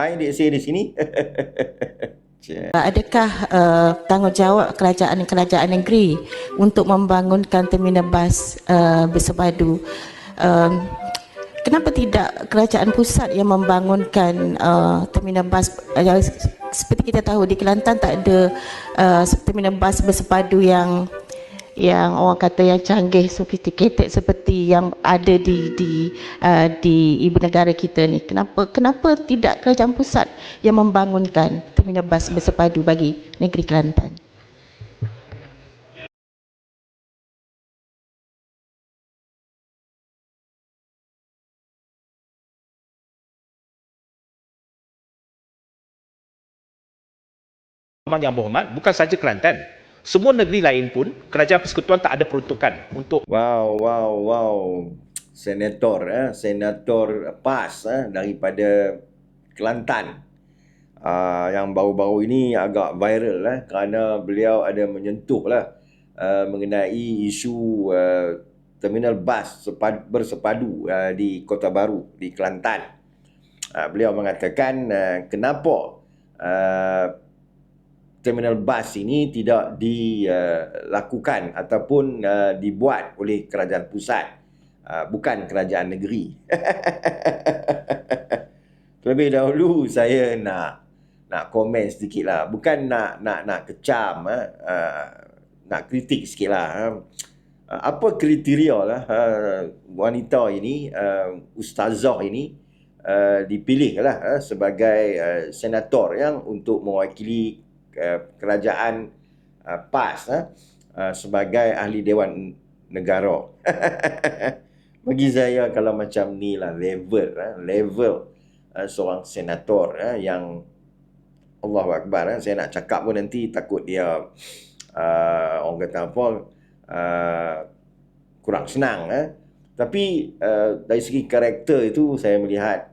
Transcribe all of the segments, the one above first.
Hai Dek Seh di sini. Uh, Adakah uh, tanggungjawab kerajaan-kerajaan negeri untuk membangunkan terminal bas uh, bersepadu? Um, kenapa tidak kerajaan pusat yang membangunkan uh, terminal bas uh, seperti kita tahu di Kelantan tak ada uh, terminal bas bersepadu yang yang orang kata yang canggih sophisticated seperti yang ada di di uh, di ibu negara kita ni. Kenapa kenapa tidak kerajaan pusat yang membangunkan terminal bas bersepadu bagi negeri Kelantan? Yang berhormat bukan saja Kelantan semua negeri lain pun kerajaan persekutuan tak ada peruntukan untuk Wow, wow, wow. Senator, eh? Senator PAS eh? daripada Kelantan. Uh, yang baru-baru ini agak viral eh? kerana beliau ada menyentuh lah uh, mengenai isu uh, terminal bas sepad- bersepadu uh, di Kota Baru, di Kelantan. Uh, beliau mengatakan uh, kenapa uh, terminal bas ini tidak dilakukan uh, ataupun uh, dibuat oleh kerajaan pusat. Uh, bukan kerajaan negeri. Terlebih dahulu saya nak nak komen sedikit lah. Bukan nak nak nak kecam uh, uh, nak kritik sikit lah uh, apa kriteria lah wanita ini ustazah ini uh, dipilih lah uh, sebagai uh, senator yang untuk mewakili kerajaan uh, PAS uh, uh, sebagai ahli Dewan Negara. Bagi saya kalau macam ni lah level uh, level uh, seorang senator uh, yang Allah Akbar uh, saya nak cakap pun nanti takut dia uh, orang kata apa uh, kurang senang uh. tapi uh, dari segi karakter itu saya melihat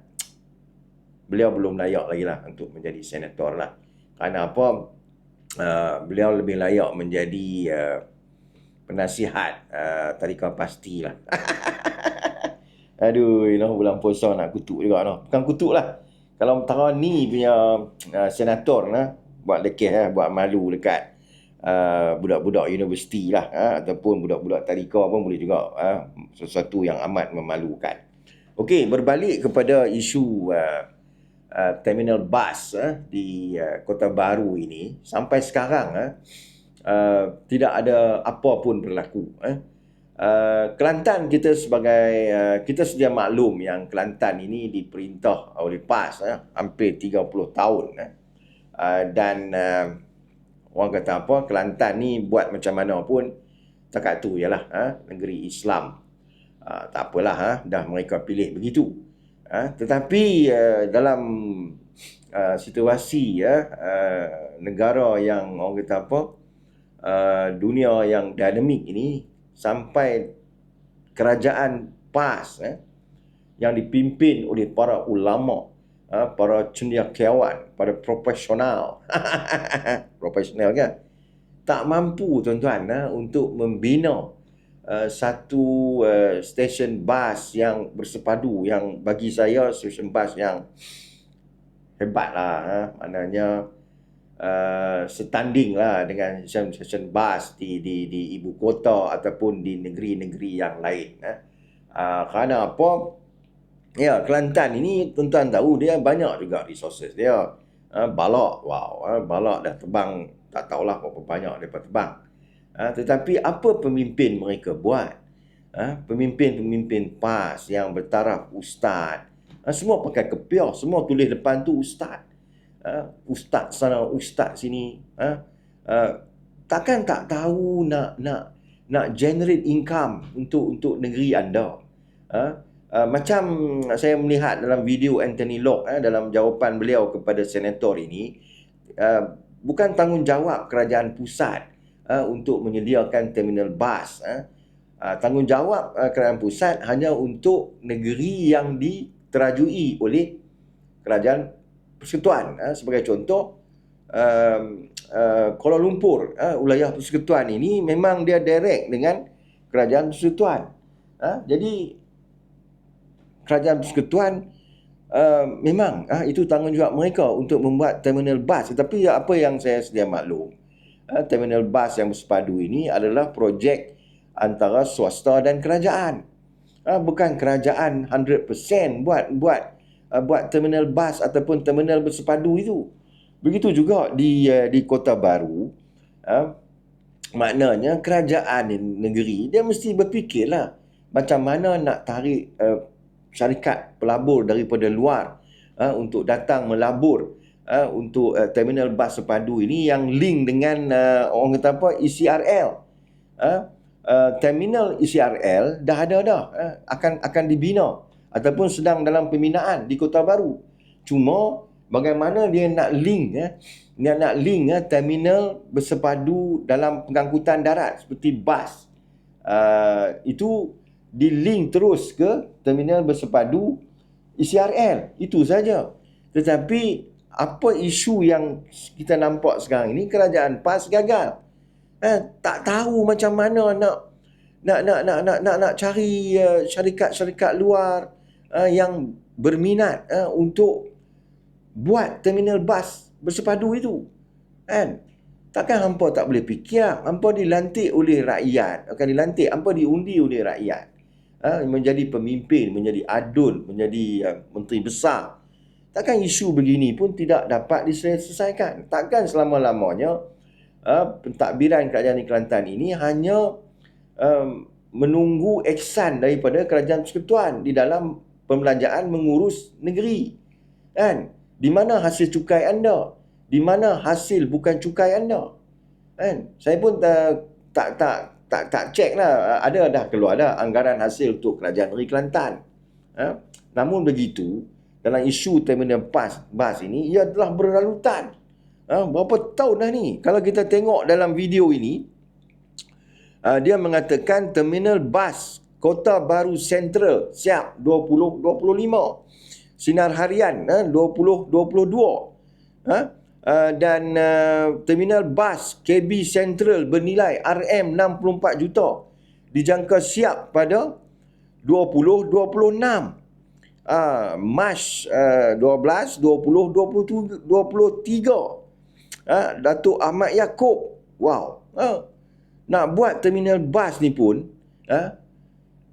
beliau belum layak lagi lah untuk menjadi senator lah kerana apa? Uh, beliau lebih layak menjadi uh, penasihat. Uh, tarikan pasti lah aduh know, bulan puasa nak kutuk juga no. bukan kutuk lah. Kalau tahun ni punya uh, senator lah, buat lekeh lah, buat malu dekat uh, budak-budak universiti lah uh, ataupun budak-budak tarika pun boleh juga uh, sesuatu yang amat memalukan. Okey, berbalik kepada isu uh, uh, terminal bus uh, di uh, Kota Baru ini sampai sekarang uh, uh, tidak ada apa pun berlaku. Uh. Uh, Kelantan kita sebagai uh, kita sedia maklum yang Kelantan ini diperintah oleh PAS uh, hampir 30 tahun uh. Dan uh, orang kata apa Kelantan ni buat macam mana pun takat tu ialah uh, negeri Islam. Uh, tak apalah uh, dah mereka pilih begitu. Ha? Tetapi uh, dalam uh, situasi ya uh, negara yang orang kata apa uh, dunia yang dinamik ini sampai kerajaan PAS eh, yang dipimpin oleh para ulama, uh, para cendekiawan, para profesional, profesional kan, tak mampu tuan-tuan uh, untuk membina Uh, satu uh, stesen bas yang bersepadu yang bagi saya stesen bas yang hebat lah ha? maknanya uh, setanding lah dengan stesen bas di, di, di ibu kota ataupun di negeri-negeri yang lain ha? uh, kerana apa ya Kelantan ini tuan-tuan tahu dia banyak juga resources dia uh, balak wow uh, balak dah terbang tak tahulah berapa banyak dia terbang Ha, tetapi apa pemimpin mereka buat? Ha, pemimpin-pemimpin PAS yang bertaraf ustaz. Ha, semua pakai kepiah. Semua tulis depan tu ustaz. Ha, ustaz sana, ustaz sini. Ha, ha, takkan tak tahu nak nak nak generate income untuk untuk negeri anda. Ha, uh, macam saya melihat dalam video Anthony Locke uh, dalam jawapan beliau kepada senator ini uh, bukan tanggungjawab kerajaan pusat uh, untuk menyediakan terminal bas. Uh. Uh, tanggungjawab uh, kerajaan pusat hanya untuk negeri yang diterajui oleh kerajaan persekutuan. Uh, sebagai contoh, uh, uh, Kuala Lumpur, uh, wilayah persekutuan ini memang dia direct dengan kerajaan persekutuan. Uh, jadi, kerajaan persekutuan uh, memang uh, itu tanggungjawab mereka untuk membuat terminal bas tetapi apa yang saya sedia maklum terminal bas yang bersepadu ini adalah projek antara swasta dan kerajaan. Uh, bukan kerajaan 100% buat buat uh, buat terminal bas ataupun terminal bersepadu itu. Begitu juga di uh, di Kota Baru maknanya kerajaan negeri dia mesti berfikirlah macam mana nak tarik uh, syarikat pelabur daripada luar untuk datang melabur uh, untuk uh, terminal bas sepadu ini yang link dengan uh, orang kata apa ECRL. Uh, uh, terminal ECRL dah ada dah uh, akan akan dibina ataupun sedang dalam pembinaan di Kota Baru. Cuma bagaimana dia nak link ya dia nak link ya, terminal bersepadu dalam pengangkutan darat seperti bas. Uh, itu di link terus ke terminal bersepadu ECRL. Itu saja. Tetapi apa isu yang kita nampak sekarang ini kerajaan PAS gagal. Eh, tak tahu macam mana nak nak nak nak nak nak, nak cari uh, syarikat-syarikat luar uh, yang berminat uh, untuk buat terminal bas bersepadu itu. Kan? Takkan hampa tak boleh fikir, hampa dilantik oleh rakyat, akan dilantik, hampa diundi oleh rakyat ha, menjadi pemimpin, menjadi adun, menjadi uh, menteri besar. Takkan isu begini pun tidak dapat diselesaikan. Takkan selama-lamanya uh, pentadbiran kerajaan Kelantan ini hanya um, menunggu eksan daripada kerajaan persekutuan di dalam pembelanjaan mengurus negeri. Kan? Di mana hasil cukai anda? Di mana hasil bukan cukai anda? Kan? Saya pun tak tak tak tak tak cek lah ada dah keluar dah anggaran hasil untuk kerajaan negeri Kelantan ha? namun begitu dalam isu terminal bas, bas ini ia telah berlalutan ha? berapa tahun dah ni kalau kita tengok dalam video ini uh, dia mengatakan terminal bas Kota Baru Central siap 2025 sinar harian ha? 2022 ha? Uh, dan uh, terminal bas KB Central bernilai RM64 juta dijangka siap pada 2026 Mac uh, 12 20 20 23 uh, Datuk Ahmad Yaakob. Wow. Uh, nak buat terminal bas ni pun uh,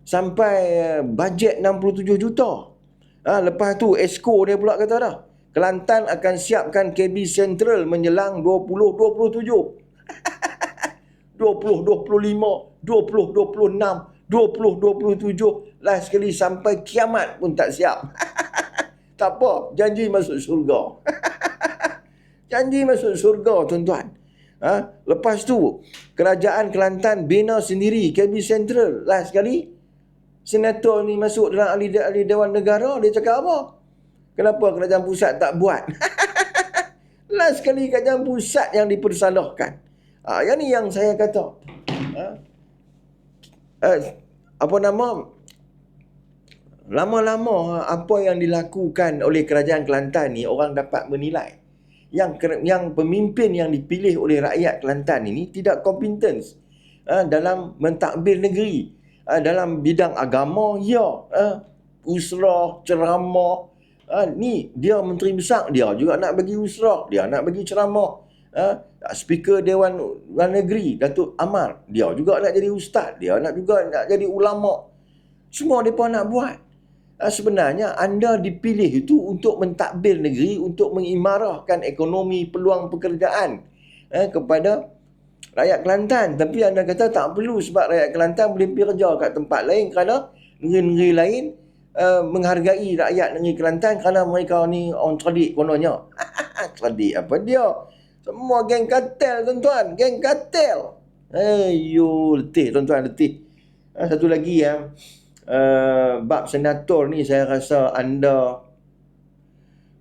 sampai uh, bajet 67 juta. Uh, lepas tu Esko dia pula kata dah Kelantan akan siapkan KB Central menjelang 2027. 2025, 2026, 2027. Last sekali sampai kiamat pun tak siap. tak apa, janji masuk syurga. janji masuk syurga tuan-tuan. Ha? Lepas tu, kerajaan Kelantan bina sendiri KB Central. Last sekali, senator ni masuk dalam ahli, ahli Dewan Negara, dia cakap apa? Kenapa kerajaan pusat tak buat? Last sekali kerajaan pusat yang dipersalahkan. Ha, yang ni yang saya kata. Ha? Eh, apa nama? Lama-lama apa yang dilakukan oleh kerajaan Kelantan ni orang dapat menilai. Yang yang pemimpin yang dipilih oleh rakyat Kelantan ini tidak kompeten ha, dalam mentadbir negeri. Ha, dalam bidang agama, ya. Ha, usrah, ceramah, Ha, ni dia menteri besar dia juga nak bagi usrah, dia nak bagi ceramah. Ha, speaker Dewan Luar Negeri Datuk Amar, dia juga nak jadi ustaz, dia nak juga nak jadi ulama. Semua depa nak buat. Ha, sebenarnya anda dipilih itu untuk mentadbir negeri untuk mengimarahkan ekonomi peluang pekerjaan ha, kepada rakyat Kelantan. Tapi anda kata tak perlu sebab rakyat Kelantan boleh pergi kerja kat tempat lain kerana negeri-negeri lain uh, menghargai rakyat negeri Kelantan kerana mereka ni orang cerdik kononnya. cerdik apa dia? Semua geng kartel tuan-tuan, geng kartel. Ayo, letih tuan-tuan, letih. Uh, satu lagi ya. Uh, bab senator ni saya rasa anda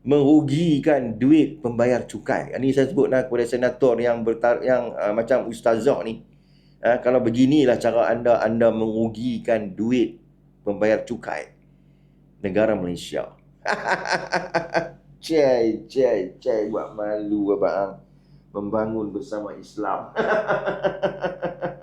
merugikan duit pembayar cukai. Ini saya sebut lah kepada senator yang bertar yang uh, macam ustazah ni. Uh, kalau beginilah cara anda anda merugikan duit pembayar cukai negara Malaysia. cai, cai, cai buat malu abang. Membangun bersama Islam.